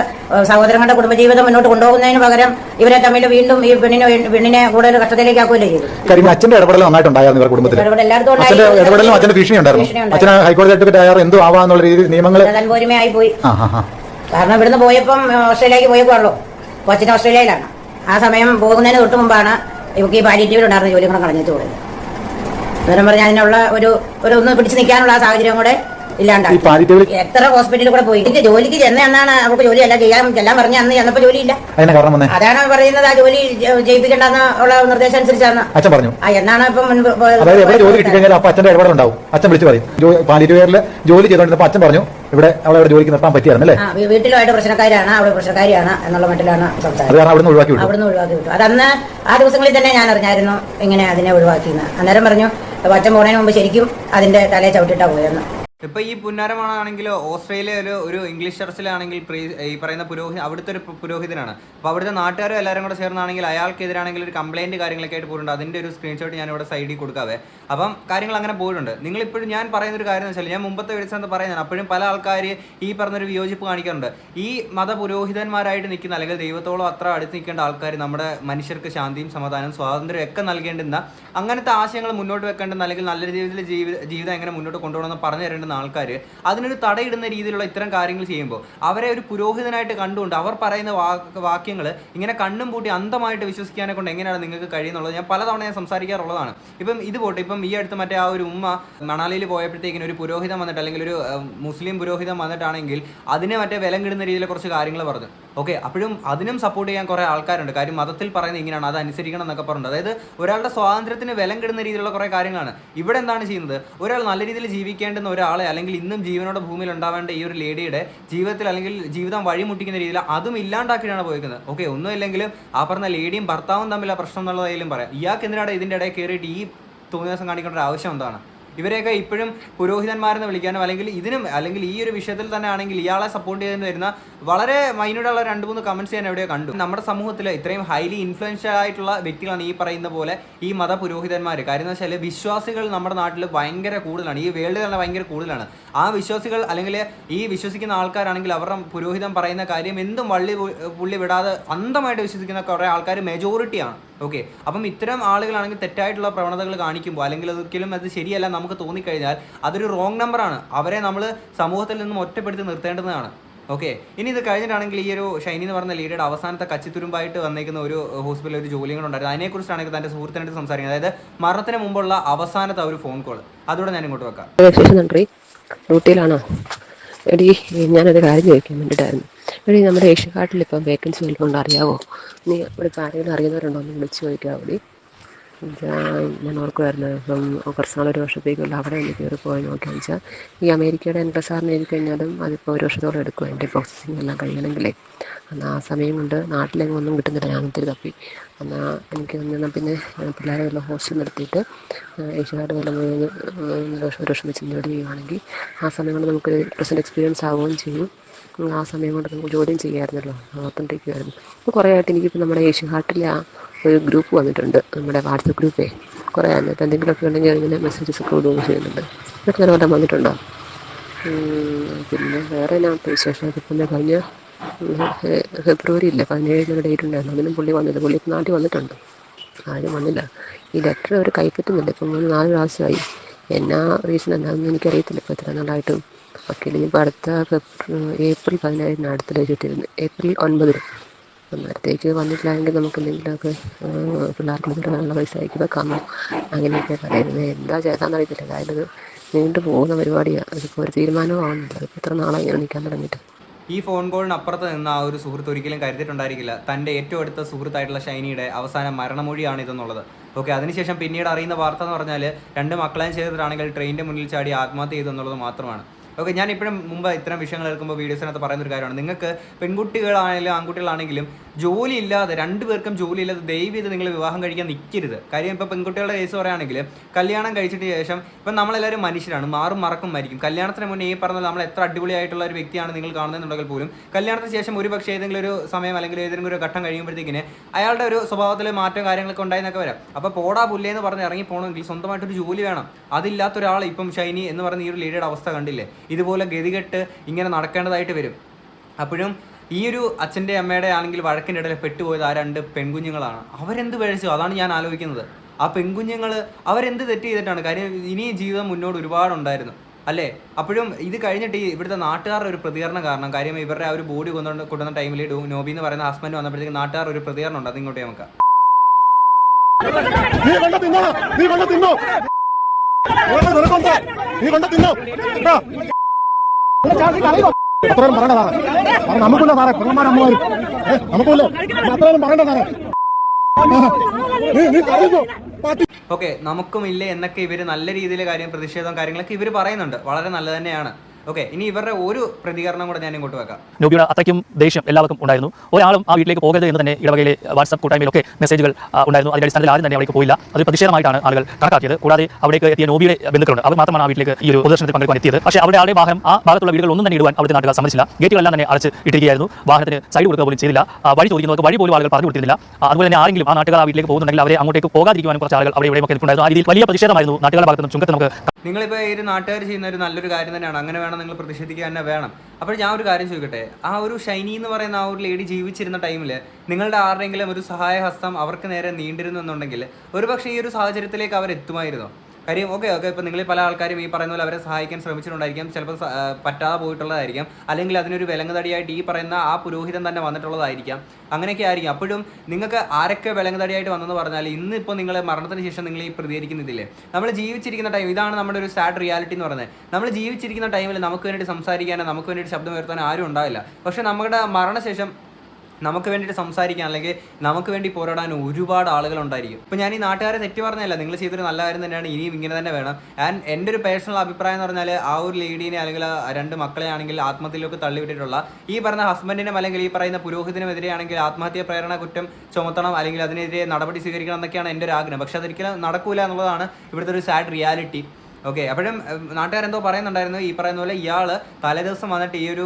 സഹോദരങ്ങളുടെ കുടുംബജീവിതം മുന്നോട്ട് കൊണ്ടുപോകുന്നതിന് പകരം ഇവരെ തമ്മിൽ വീണ്ടും ഈ പെണ്ണിനെ പെണ്ണിനെ കൂടുതൽ കഷ്ടത്തിലേക്ക് ആക്കുകയല്ലേ ചെയ്തു അച്ഛന്റെ ഇടപെടൽ നന്നായിട്ടുണ്ടായിരുന്നു ഇവരുടെ കുടുംബത്തിൽ. ഇടപെടലും അച്ഛന്റെ ഭീഷണി ഉണ്ടായിരുന്നു. അച്ഛൻ ഉണ്ടായിരുന്നു. അച്ഛന് ഹൈക്കോടതി അഡ്വക്കേറ്റ് ആയാലും എന്തും ആവാന്നുള്ള രീതിയിൽ നിയമങ്ങൾ പോയി. കാരണം ഇവിടുന്ന് പോയപ്പം ഓസ്ട്രേലിയക്ക് പോയപ്പോഴല്ലോ. കൊച്ചിൻ ഓസ്ട്രേലിയയിലാണ്. ആ സമയം പോകുന്നതിന് തൊട്ട് മുമ്പാണ് ഇവർക്ക് ഈ പാലിറ്റീവിൽ ഉണ്ടായിരുന്ന ജോലി കൂടെ കളഞ്ഞിട്ട് പോയത്. അന്നേരം പറഞ്ഞാൽ അതിനുള്ള ഒരു ഒരു ഒന്ന് പിടിച്ചു നിൽക്കാനുള്ള ആ സാഹചര്യം കൂടെ ഇല്ലാണ്ടാണ് എത്ര ഹോസ്പിറ്റലിൽ കൂടെ പോയി? എനിക്ക് ജോലിക്ക് ചെന്ന എന്നാണ് അവർക്ക് ജോലി അല്ല ചെയ്യാൻ എല്ലാം പറഞ്ഞ അന്ന് ചെന്നപ്പോ ജോലിയില്ല. അതാണ് പറയുന്നത് ആ ജോലി ജയിപ്പിക്കേണ്ടെന്ന് ഉള്ള നിർദ്ദേശം അനുസരിച്ചാണ്. അച്ഛൻ പറഞ്ഞു. ആ എന്നാണ് ഇപ്പം ജോലി കിട്ടിക്കഴിഞ്ഞാൽ അപ്പൊ അച്ഛന്റെ ഇടപെടൽ ഉണ്ടാവും അച്ഛൻ വിളിച്ചു പറയും. പാലിറ്റീവ് കെയറിൽ ജോലി ചെയ്തോണ്ടിരുന്നപ്പോ അച്ഛൻ പറഞ്ഞു ഇവിടെ അവളെ ഇവിടെ ജോലിക്ക് നിർത്താൻ പറ്റിയായിരുന്നു അല്ലേ? വീട്ടിലുമായിട്ട് പ്രശ്നക്കാരാണ് അവിടെ പ്രശ്നക്കാരിയാണ് എന്നുള്ള മട്ടിലാണ് അത് സംസാരം അവിടെ ഒഴിവാക്കി വിട്ടു. നിന്ന് ഒഴിവാക്കി വിട്ടു. അതന്ന് ആ ദിവസങ്ങളിൽ തന്നെ ഞാൻ അറിഞ്ഞായിരുന്നു ഇങ്ങനെ അതിനെ ഒഴിവാക്കിയെന്ന്. അന്നേരം പറഞ്ഞു അച്ഛൻ പോണതിന് മുമ്പ് ശരിക്കും അതിന്റെ തലയെ ചവിട്ടിട്ടാ പോയെന്ന്. ഇപ്പൊ ഈ പുന്നാരമാണെങ്കിൽ ഓസ്ട്രേലിയയിലെ ഒരു ഇംഗ്ലീഷ് ചർച്ചിലാണെങ്കിൽ ഈ പറയുന്ന പുരോഹി അവിടുത്തെ ഒരു പുരോഹിതനാണ്. അപ്പൊ അവിടുത്തെ നാട്ടുകാരും എല്ലാവരും കൂടെ ചേർന്നാണെങ്കിൽ അയാൾക്കെതിരാണെങ്കിൽ ഒരു കംപ്ലൈന്റ് കാര്യങ്ങളൊക്കെ ആയിട്ട് പോയിട്ടുണ്ട്. അതിന്റെ ഒരു സ്ക്രീൻഷോട്ട് ഞാൻ ഇവിടെ സൈഡിൽ കൊടുക്കാവേ. അപ്പം കാര്യങ്ങൾ അങ്ങനെ പോയിട്ടുണ്ട്. നിങ്ങൾ ഇപ്പോഴും ഞാൻ പറയുന്ന ഒരു കാര്യം എന്ന് വെച്ചാൽ ഞാൻ മുമ്പത്തെ വിളിച്ചെന്ന് പറയുന്നത് അപ്പോഴും പല ആൾക്കാർ ഈ പറഞ്ഞൊരു വിയോജിപ്പ് കാണിക്കാറുണ്ട്. ഈ മത പുരോഹിതന്മാരായിട്ട് നിൽക്കുന്ന അല്ലെങ്കിൽ ദൈവത്തോളം അത്ര അടുത്ത് നിൽക്കേണ്ട ആൾക്കാർ നമ്മുടെ മനുഷ്യർക്ക് ശാന്തിയും സമാധാനവും സ്വാതന്ത്ര്യം ഒക്കെ നൽകേണ്ടുന്ന അങ്ങനത്തെ ആശയങ്ങൾ മുന്നോട്ട് വെക്കേണ്ടുന്ന അല്ലെങ്കിൽ നല്ല രീതിയിൽ ജീവിതം എങ്ങനെ മുന്നോട്ട് കൊണ്ടുപോകണമെന്ന് പറഞ്ഞു തരേണ്ടുന്ന ആൾക്കാർ അതിനൊരു തടയിടുന്ന രീതിയിലുള്ള ഇത്തരം കാര്യങ്ങൾ ചെയ്യുമ്പോൾ അവരെ ഒരു പുരോഹിതനായിട്ട് കണ്ടുകൊണ്ട് അവർ പറയുന്ന വാക്യങ്ങൾ ഇങ്ങനെ കണ്ണും പൂട്ടി അന്ധമായിട്ട് വിശ്വസിക്കാനെ കൊണ്ട് എങ്ങനെയാണ് നിങ്ങൾക്ക് കഴിയുന്നുള്ളത്? ഞാൻ പലതവണ ഞാൻ സംസാരിക്കാറുള്ളതാണ്. ഇപ്പം ഇത് പോട്ടെ ഇപ്പം ഈ അടുത്ത് മറ്റേ ആ ഒരു ഉമ്മ മണാലിയിൽ പോയപ്പോഴത്തേക്കിന് ഒരു പുരോഹിതം വന്നിട്ട് അല്ലെങ്കിൽ ഒരു മുസ്ലിം പുരോഹിതം വന്നിട്ടാണെങ്കിൽ അതിനെ മറ്റേ വിലം രീതിയിൽ കുറച്ച് കാര്യങ്ങൾ പറഞ്ഞു. ഓക്കെ അപ്പോഴും അതിനും സപ്പോർട്ട് ചെയ്യാൻ കുറേ ആൾക്കാരുണ്ട്. കാര്യം മതത്തിൽ പറയുന്നത് ഇങ്ങനെയാണ് അത് അനുസരിക്കണം എന്നൊക്കെ പറഞ്ഞിട്ട് അതായത് ഒരാളുടെ സ്വാതന്ത്ര്യത്തിന് വിലം കിടുന്ന രീതിയിലുള്ള കുറേ കാര്യങ്ങളാണ്. ഇവിടെ എന്താണ് ചെയ്യുന്നത്? ഒരാൾ നല്ല രീതിയിൽ ജീവിക്കേണ്ടുന്ന ഒരാളെ അല്ലെങ്കിൽ ഇന്നും ജീവനോടെ ഭൂമിയിൽ ഉണ്ടാവേണ്ട ഈ ഒരു ലേഡിയുടെ ജീവിതത്തിൽ അല്ലെങ്കിൽ ജീവിതം വഴിമുട്ടിക്കുന്ന രീതിയിൽ അതും ഇല്ലാണ്ടാക്കിയിട്ടാണ് പോയിരിക്കുന്നത് ഓക്കെ ഒന്നുമില്ലെങ്കിലും ആ പറഞ്ഞ ലേഡിയും ഭർത്താവും തമ്മിലുള്ള പ്രശ്നം എന്നുള്ളതായാലും പറയാം. ഇയാൾക്ക് എന്തിനാണ് ഇതിന്റെ ഇടയിൽ കയറിയിട്ട് ഈ തോന്നിയ ദിവസം കാണിക്കേണ്ട ഒരു ആവശ്യം എന്താണ്? ഇവരെയൊക്കെ ഇപ്പോഴും പുരോഹിതന്മാരെന്ന് വിളിക്കാനും അല്ലെങ്കിൽ ഇതിനും അല്ലെങ്കിൽ ഈ ഒരു വിഷയത്തിൽ തന്നെ ആണെങ്കിൽ ഇയാളെ സപ്പോർട്ട് ചെയ്തെന്ന് വരുന്ന വളരെ മൈന്യൂട്ടുള്ള രണ്ട് മൂന്ന് കമന്റ്സ് ഞാൻ എവിടെയോ കണ്ടു. നമ്മുടെ സമൂഹത്തിൽ ഇത്രയും ഹൈലി ഇൻഫ്ലുവൻഷ്യൽ ആയിട്ടുള്ള വ്യക്തികളാണ് ഈ പറയുന്ന പോലെ ഈ മത പുരോഹിതന്മാർ. കാര്യം എന്ന് വെച്ചാൽ വിശ്വാസികൾ നമ്മുടെ നാട്ടിൽ ഭയങ്കര കൂടുതലാണ്. ഈ വേൾഡിൽ തന്നെ ഭയങ്കര കൂടുതലാണ്. ആ വിശ്വാസികൾ അല്ലെങ്കിൽ ഈ വിശ്വസിക്കുന്ന ആൾക്കാരാണെങ്കിൽ അവരുടെ പുരോഹിതം പറയുന്ന കാര്യം എന്തും വള്ളി പുള്ളി വിടാതെ അന്ധമായിട്ട് വിശ്വസിക്കുന്ന കുറേ ആൾക്കാർ മെജോറിറ്റിയാണ് ഓക്കെ അപ്പം ഇത്തരം ആളുകളാണെങ്കിൽ തെറ്റായിട്ടുള്ള പ്രവണതകൾ കാണിക്കുമ്പോൾ അല്ലെങ്കിൽ ഒരിക്കലും അത് ശരിയല്ല നമുക്ക് തോന്നിക്കഴിഞ്ഞാൽ അതൊരു റോങ് നമ്പറാണ് അവരെ നമ്മൾ സമൂഹത്തിൽ നിന്നും ഒറ്റപ്പെടുത്തി നിർത്തേണ്ടതാണ്. ഓക്കെ ഇനി ഇത് കഴിഞ്ഞിട്ടാണെങ്കിൽ ഈ ഒരു ഷൈനി എന്ന് പറഞ്ഞ ലീഡയുടെ അവസാനത്തെ കച്ചിത്തുരുമ്പായിട്ട് വന്നേക്കുന്ന ഒരു ഹോസ്പിറ്റലിൽ ഒരു ജോലിയും കൂടെ ഉണ്ടായിരുന്നു. അതിനെക്കുറിച്ചാണെങ്കിൽ തന്റെ സുഹൃത്തിനായിട്ട് സംസാരിക്കുന്നത്. അതായത് മരണത്തിന് മുമ്പുള്ള അവസാനത്തെ ഒരു ഫോൺ കോൾ അതോടെ ഞാൻ ഇങ്ങോട്ട് വെക്കാം. നന്ദി. ഡ്യൂട്ടിയിലാണോ? എടി ഞാനൊരു കാര്യം ചോദിക്കാൻ വേണ്ടിയിട്ടായിരുന്നു. എടി നമ്മുടെ ഏഷ്യക്കാട്ടിൽ ഇപ്പം വേക്കൻസി വല്ലതുകൊണ്ട് അറിയാവോ? നീ ഇവിടെ ഇപ്പോൾ ആരെങ്കിലും അറിയുന്നവരുണ്ടോ? ഒന്ന് വിളിച്ച് ചോദിക്കാവോ എടി? ഞാൻ ഓർക്കുമായിരുന്നു ഇപ്പം കുറച്ച് ഒരു വർഷത്തേക്കുള്ള അവിടെ ഒന്ന് കയറി പോയി നോക്കിയാൽ വെച്ചാൽ ഈ അമേരിക്കയുടെ എന്റെ സാറിന് ആറിന് എഴുതി കഴിഞ്ഞാലും അതിപ്പോൾ ഒരു വർഷത്തോളം എടുക്കും എന്റെ പ്രോസസ്സിങ് എല്ലാം കഴിയണമെങ്കിലേ. എന്നാൽ ആ സമയം കൊണ്ട് നാട്ടിലെങ്ങും ഒന്നും കിട്ടുന്നില്ല. ഞാൻ ഒത്തിരി തപ്പി. എന്നാൽ എനിക്ക് എന്നാൽ പിന്നെ പിള്ളേരെ വല്ല ഹോസ്റ്റൽ നിർത്തിയിട്ട് ഏഷ്യക്കാരുടെ വല്ല ഒരു വർഷം വെച്ച് ജോലി ചെയ്യുവാണെങ്കിൽ ആ സമയം കൊണ്ട് നമുക്ക് പ്രസന്റ് എക്സ്പീരിയൻസ് ആവുകയും ചെയ്യും. ആ സമയം കൊണ്ട് നമുക്ക് ജോലിയും ചെയ്യാമായിരുന്നല്ലോ. ഓർത്തോണ്ടിരിക്കുമായിരുന്നു അപ്പോൾ കുറേ ആയിട്ട് എനിക്കിപ്പോൾ നമ്മുടെ ഏഷ്യൻ ഹാർട്ടിലെ ആ ഒരു ഗ്രൂപ്പ് വന്നിട്ടുണ്ട്. നമ്മുടെ വാട്സപ്പ് ഗ്രൂപ്പേ. കുറേ ആയിരുന്നു ഇപ്പോൾ എന്തെങ്കിലുമൊക്കെ ഉണ്ടെങ്കിൽ അതിങ്ങനെ മെസ്സേജസ് ഒക്കെ വിടുകയും ചെയ്യുന്നുണ്ട്. ഇതൊക്കെ നല്ല വന്നിട്ടുണ്ടോ? പിന്നെ വേറെ ഞാൻ വിശേഷം ഇപ്പം കഴിഞ്ഞ? ഉം, ഫെ- ഫെബ്രുവരി ഇല്ല പതിനേഴിന് ഡേറ്റ് ഉണ്ടായിരുന്നു. അതിനും പുള്ളി വന്നില്ല പുള്ളി ഇപ്പം നാട്ടിൽ വന്നിട്ടുണ്ട്. ആരും വന്നില്ല. ഈ ലെറ്റർ അവർ കൈപ്പറ്റുന്നില്ല. ഇപ്പം മൂന്ന് നാല് പ്രാവശ്യമായി. എന്നാ റീസൺ എന്താണെന്ന് എനിക്കറിയത്തില്ല. ഇപ്പോൾ ഇത്ര നാളായിട്ടും. ഒക്കെ ഇനിയിപ്പോൾ അടുത്ത ഏപ്രിൽ പതിനേഴിന് അടുത്ത ഡേറ്റ് ഏപ്രിൽ ഒൻപതിന്. അന്നേരത്തേക്ക് വന്നിട്ടില്ലെങ്കിൽ നമുക്ക് എന്തെങ്കിലുമൊക്കെ പിള്ളേർക്ക് മുതിരാനുള്ള പൈസ അയക്കി വെക്കാമോ അങ്ങനെയൊക്കെ പറയുന്നത് എന്താ ചെയ്താന്ന് അറിയത്തില്ല. ഇത് നീണ്ടു പോകുന്ന പരിപാടിയാണ് അതിപ്പോൾ ഒരു തീരുമാനവും ആവുന്നില്ല. അതിപ്പോൾ എത്ര നാളായി ഇങ്ങനെ നിൽക്കാൻ തുടങ്ങിയിട്ട്? ഈ ഫോൺ കോളിന് അപ്പുറത്ത് നിന്ന് ആ ഒരു സുഹൃത്ത് ഒരിക്കലും കരുതിയിട്ടുണ്ടായിരിക്കില്ല. തന്റെ ഏറ്റവും അടുത്ത സുഹൃത്തായിട്ടുള്ള ഷൈനിയുടെ അവസാന മരണമൊഴിയാണ് ഇതെന്നുള്ളത് ഓക്കെ അതിനുശേഷം പിന്നീട് അറിയുന്ന വാർത്ത എന്ന് പറഞ്ഞാൽ രണ്ട് മക്കളെയും ചെയ്തിട്ടാണെങ്കിൽ ട്രെയിനിന്റെ മുന്നിൽ ചാടി ആത്മഹത്യ ചെയ്തു എന്നുള്ളത് മാത്രമാണ്. ഓക്കെ ഞാൻ ഇപ്പോഴും മുമ്പ് ഇത്തരം വിഷയങ്ങൾ എടുക്കുമ്പോൾ വീഡിയോസിനകത്ത് പറയുന്ന ഒരു കാര്യമാണ്. നിങ്ങൾക്ക് പെൺകുട്ടികളാണെങ്കിലും ആൺകുട്ടികളാണെങ്കിലും ജോലി ഇല്ലാതെ രണ്ടുപേർക്കും ജോലി ഇല്ലാതെ ദൈവം ഇത് നിങ്ങൾ വിവാഹം കഴിക്കാൻ നിൽക്കരുത് കാര്യം ഇപ്പോൾ പെൺകുട്ടികളുടെ കേസ് പറയുകയാണെങ്കിൽ കല്യാണം കഴിച്ചിട്ട് ശേഷം ഇപ്പം നമ്മളെല്ലാവരും മനുഷ്യരാണ് മാറും മറക്കും മരിക്കും കല്യാണത്തിന് മുന്നേ ഈ പറഞ്ഞത് നമ്മൾ എത്ര അടിപൊളിയായിട്ടുള്ള ഒരു വ്യക്തിയാണ് നിങ്ങൾ കാണുന്നതെന്നുണ്ടെങ്കിൽ പോലും കല്യാണത്തിന് ശേഷം ഒരു പക്ഷേ ഏതെങ്കിലും ഒരു സമയം അല്ലെങ്കിൽ ഏതെങ്കിലും ഒരു ഘട്ടം കഴിയുമ്പോഴത്തേക്കിന് അയാളുടെ ഒരു സ്വഭാവത്തിൽ മാറ്റം കാര്യങ്ങളൊക്കെ ഉണ്ടായെന്നൊക്കെ വരാം. അപ്പോൾ പോടാ പുല്ലേ എന്ന് പറഞ്ഞ് ഇറങ്ങി പോകണമെങ്കിൽ സ്വന്തമായിട്ടൊരു ജോലി വേണം. അതില്ലാത്ത ഒരാൾ ഇപ്പം ഷൈനി എന്ന് പറഞ്ഞ ഈ ഒരു ലീഡിയുടെ അവസ്ഥ കണ്ടില്ലേ? ഇതുപോലെ ഗതികെട്ട് ഇങ്ങനെ നടക്കേണ്ടതായിട്ട് വരും. അപ്പോഴും ഈ ഒരു അച്ഛന്റെ അമ്മയുടെ ആണെങ്കിൽ വഴക്കിന്റെ ഇടയിൽ പെട്ടുപോയത് ആ രണ്ട് പെൺകുഞ്ഞുങ്ങളാണ്. അവരെന്ത് പിഴച്ചു അതാണ് ഞാൻ ആലോചിക്കുന്നത്. ആ പെൺകുഞ്ഞുങ്ങൾ അവരെന്ത് തെറ്റ് ചെയ്തിട്ടാണ്? കാര്യം ഇനി ജീവിതം മുന്നോട്ട് ഒരുപാടുണ്ടായിരുന്നു. അല്ലേ? അപ്പോഴും ഇത് കഴിഞ്ഞിട്ട് ഈ ഇവിടുത്തെ നാട്ടുകാരുടെ ഒരു പ്രതികരണം കാരണം കാര്യം ഇവരുടെ ആ ഒരു ബോഡി കൊണ്ടുവന്ന് കൊണ്ടുവന്ന ടൈമിൽ നോബി എന്ന് പറയുന്ന ഹസ്ബൻഡ് വന്നപ്പോഴത്തേക്ക് നാട്ടുകാർ ഒരു പ്രതികരണം ഉണ്ട്. കൊണ്ട നമുക്ക് നീ കൊണ്ട തിന്നോ? നീ കൊണ്ട തിന്നോ ഉറപ്പ് നിനക്കുണ്ട്. നീ കൊണ്ട തിന്നോ കേട്ടോ? അത്രയും പറയണ്ട സാറേ. കാരണം നമുക്കുള്ള സാറേ. പെണ്ണന്മാരമ്മമാരും ഏ നമുക്കുള്ള അത്രയും പറയണ്ട സാറേ. ഓക്കെ നമുക്കും ഇല്ലേ എന്നൊക്കെ ഇവർ നല്ല രീതിയിൽ കാര്യം പ്രതിഷേധം കാര്യങ്ങളൊക്കെ ഇവർ പറയുന്നുണ്ട്. വളരെ നല്ലത് തന്നെയാണ്. ഓക്കെ ഇനി ഇവരുടെ ഒരു പ്രതികരണം കൂടെ ഞാൻ ഇങ്ങോട്ട് വെക്കാം. നോബിയുടെ അത്രയ്ക്കും ദേഷ്യം എല്ലാവർക്കും ഉണ്ടായിരുന്നു. ഒരാളും ആ വീട്ടിലേക്ക് പോകരുത് എന്ന് തന്നെ ഇടവകയിലെ വാട്സ്ആപ്പ് കൂട്ടായ്മയിലൊക്കെ മെസ്സേജുകൾ ഉണ്ടായിരുന്നു. അതിന്റെ അടിസ്ഥാനത്തിൽ ആരും തന്നെ അവിടേക്ക് പോയില്ല. അത് പ്രതിഷേധമായിട്ടാണ് ആളുകൾ കണക്കാക്കിയത്. കൂടാതെ അവിടേക്ക് എത്തിയ നോബിയുടെ ബന്ധുക്കളുണ്ട്. അവർ മാത്രമാണ് ആ വീട്ടിലേക്ക് ഈ ഒരു പ്രദർശനത്തിൽ പങ്കെടുക്കാൻ എത്തിയത്. പക്ഷേ അവിടെ ആളുടെ വാഹനം ആ ഭാഗത്തുള്ള വീടുകൾ ഒന്നും തന്നെ ഇടുവാൻ അവിടുത്തെ നാട്ടുകാർ സമ്മതിച്ചില്ല. ഗേറ്റുകളെല്ലാം തന്നെ അടച്ച് ഇട്ടിരിക്കുകയായിരുന്നു. വാഹനത്തിന് സൈഡ് കൊടുക്കുക പോലും ചെയ്തില്ല. വഴി ചോദിക്കുന്നവർക്ക് വഴി പോലും ആളുകൾ പറഞ്ഞു കൊടുത്തിരുന്നില്ല. അതുപോലെ തന്നെ ആരെങ്കിലും ആ നാട്ടുകാർ ആ വീട്ടിലേക്ക് പോകുന്നുണ്ടെങ്കിൽ അവരെ അങ്ങോട്ടേക്ക് പോകാതിരിക്കുവാനും കുറച്ച് ആളുകൾ അവിടെ ഇവിടെയൊക്കെ നിൽക്കുന്നുണ്ടായിരുന്നു ആ രീതിയിൽ വലിയ പ്രതിഷേധമായിരുന്നു നാട്ടുകാരുടെ ഭാഗത്തുനിന്ന് ചുങ്കത്ത് നമുക്ക് നിങ്ങളിപ്പോൾ ഈ ഒരു നാട്ടുകാർ ചെയ്യുന്ന ഒരു നല്ലൊരു കാര്യം തന്നെയാണ്. അങ്ങനെ വേണം നിങ്ങൾ പ്രതിഷേധിക്കുക തന്നെ വേണം. അപ്പോൾ ഞാൻ ഒരു കാര്യം ചോദിക്കട്ടെ? ആ ഒരു ഷൈനി എന്ന് പറയുന്ന ആ ഒരു ലേഡി ജീവിച്ചിരുന്ന ടൈമിൽ നിങ്ങളുടെ ആരുടെയെങ്കിലും ഒരു സഹായഹസ്തം അവർക്ക് നേരെ നീണ്ടിരുന്നു എന്നുണ്ടെങ്കിൽ ഒരുപക്ഷെ ഈ ഒരു സാഹചര്യത്തിലേക്ക് അവർ എത്തുമായിരുന്നോ കാര്യം ഓക്കെ ഓക്കെ ഇപ്പോൾ നിങ്ങളിൽ പല ആൾക്കാരും ഈ പറയുന്ന പോലെ അവരെ സഹായിക്കാൻ ശ്രമിച്ചിട്ടുണ്ടായിരിക്കാം. ചിലപ്പോൾ പറ്റാതെ പോയിട്ടുള്ളതായിരിക്കാം. അല്ലെങ്കിൽ അതിനൊരു വിലങ്ങുതടിയായിട്ട് ഈ പറയുന്ന ആ പുരോഹിതൻ തന്നെ വന്നിട്ടുള്ളതായിരിക്കാം. അങ്ങനെയൊക്കെ ആയിരിക്കും. അപ്പോഴും നിങ്ങൾക്ക് ആരൊക്കെ വിലങ്ങുതടിയായിട്ട് വന്നെന്ന് പറഞ്ഞാൽ ഇന്ന് ഇപ്പോൾ നിങ്ങൾ മരണത്തിന് ശേഷം നിങ്ങൾ ഈ പ്രതികരിക്കുന്നില്ലേ? നമ്മൾ ജീവിച്ചിരിക്കുന്ന ടൈം ഇതാണ് നമ്മുടെ ഒരു സാഡ് റിയാലിറ്റി എന്ന് പറയുന്നത്. നമ്മൾ ജീവിച്ചിരിക്കുന്ന ടൈമിൽ നമുക്ക് വേണ്ടി സംസാരിക്കാനോ നമുക്ക് വേണ്ടിയിട്ട് ശബ്ദം ഉയർത്താനോ ആരും ഉണ്ടാവില്ല. പക്ഷേ നമ്മുടെ മരണശേഷം നമുക്ക് വേണ്ടിയിട്ട് സംസാരിക്കാൻ അല്ലെങ്കിൽ നമുക്ക് വേണ്ടി പോരാടാൻ ഒരുപാട് ആളുകൾ ഉണ്ടായിരിക്കും. ഇപ്പോൾ ഞാൻ ഈ നാട്ടുകാരെ തെറ്റി പറഞ്ഞല്ല നിങ്ങൾ ചെയ്തൊരു നല്ല കാര്യം തന്നെയാണ് ഇനിയും ഇങ്ങനെ തന്നെ വേണം. ആൻഡ് എന്റെ ഒരു പേഴ്സണൽ അഭിപ്രായം എന്ന് പറഞ്ഞാൽ ആ ഒരു ലേഡീനെ അല്ലെങ്കിൽ രണ്ട് മക്കളെ ആണെങ്കിൽ ആത്മഹത്യയിലേക്ക് തള്ളിവിട്ടിട്ടുള്ള ഈ പറഞ്ഞ ഹസ്ബൻഡിനും അല്ലെങ്കിൽ ഈ പറയുന്ന പുരോഹിതനുമെതിരെ ആണെങ്കിൽ ആത്മഹത്യ പ്രേരണ കുറ്റം ചുമത്തണം അല്ലെങ്കിൽ അതിനെതിരെ നടപടി സ്വീകരിക്കണം എന്നൊക്കെയാണ് എന്റെ ഒരു ആഗ്രഹം. പക്ഷെ അതൊരിക്കലും നടക്കൂല എന്നുള്ളതാണ് ഇവിടുത്തെ ഒരു സാഡ് റിയാലിറ്റി ഓക്കെ അപ്പോഴും നാട്ടുകാരെന്തോ പറയുന്നുണ്ടായിരുന്നു. ഈ പറയുന്ന പോലെ ഇയാൾ തലേദിവസം വന്നിട്ട് ഈ ഒരു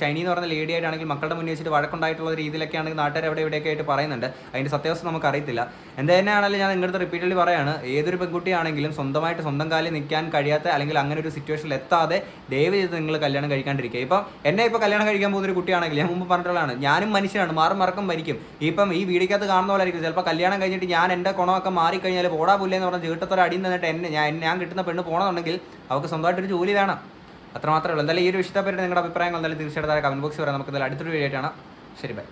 ഷൈനി എന്ന് പറഞ്ഞ ലേഡി ആയിട്ടാണെങ്കിൽ മക്കളുടെ മുന്നിൽ വെച്ചിട്ട് വഴക്കുണ്ടായിട്ടുള്ള രീതിയിലൊക്കെ ആണെങ്കിൽ നാട്ടുകാർ എവിടെ എവിടെയൊക്കെ ആയിട്ട് പറയുന്നുണ്ട്. അതിന്റെ സത്യാവസ്ഥ നമുക്ക് അറിയത്തില്ല എന്തായാലും ഞാൻ നിങ്ങളുടെ റിപ്പീറ്റഡ്ലി പറയാണ് ഏതൊരു പെൺകുട്ടിയാണെങ്കിലും സ്വന്തമായിട്ട് സ്വന്തം കാലിൽ നിൽക്കാൻ കഴിയാത്ത അല്ലെങ്കിൽ അങ്ങനെ ഒരു സിറ്റുവേഷനിൽ എത്താതെ ദയവ് ചെയ്ത് നിങ്ങൾ കല്യാണം കഴിക്കാണ്ടിരിക്കുക. ഇപ്പം എന്നെ ഇപ്പോൾ കല്യാണം കഴിക്കാൻ പോകുന്ന ഒരു കുട്ടിയാണെങ്കിൽ ഞാൻ മുമ്പ് പറഞ്ഞിട്ടുള്ളതാണ് ഞാനും മനുഷ്യനാണ് മാറും മറക്കം മരിക്കും. ഇപ്പം ഈ വീടിക്കകത്ത് കാണുന്ന പോലെ ആയിരിക്കും. ചിലപ്പോൾ കല്യാണം കഴിഞ്ഞിട്ട് ഞാൻ എന്റെ കുണമൊക്കെ മാറിക്കഴിഞ്ഞാൽ പോടാ പുല്ലേ എന്ന് പറഞ്ഞ ചീട്ടത്തൊരു അടിയിൽ നിന്നിട്ട് എന്നെ ഞാൻ ഞാൻ കിട്ടുന്ന പെണ്ണ് പോകണമെന്നുണ്ടെങ്കിൽ അവർക്ക് സ്വന്തമായിട്ടൊരു ജോലി വേണം. അത്രമാത്രമേ ഉള്ളൂ. എന്തായാലും ഈ ഒരു വിഷയത്തെ പറ്റി നിങ്ങളുടെ അഭിപ്രായങ്ങൾ എന്തായാലും തീർച്ചയായിട്ടും കമന്റ് ബോക്സിൽ വരാം നമുക്ക് എന്തായാലും അടുത്തൊരു വീഡിയോ ആയിട്ടാണ് ശരി ബൈ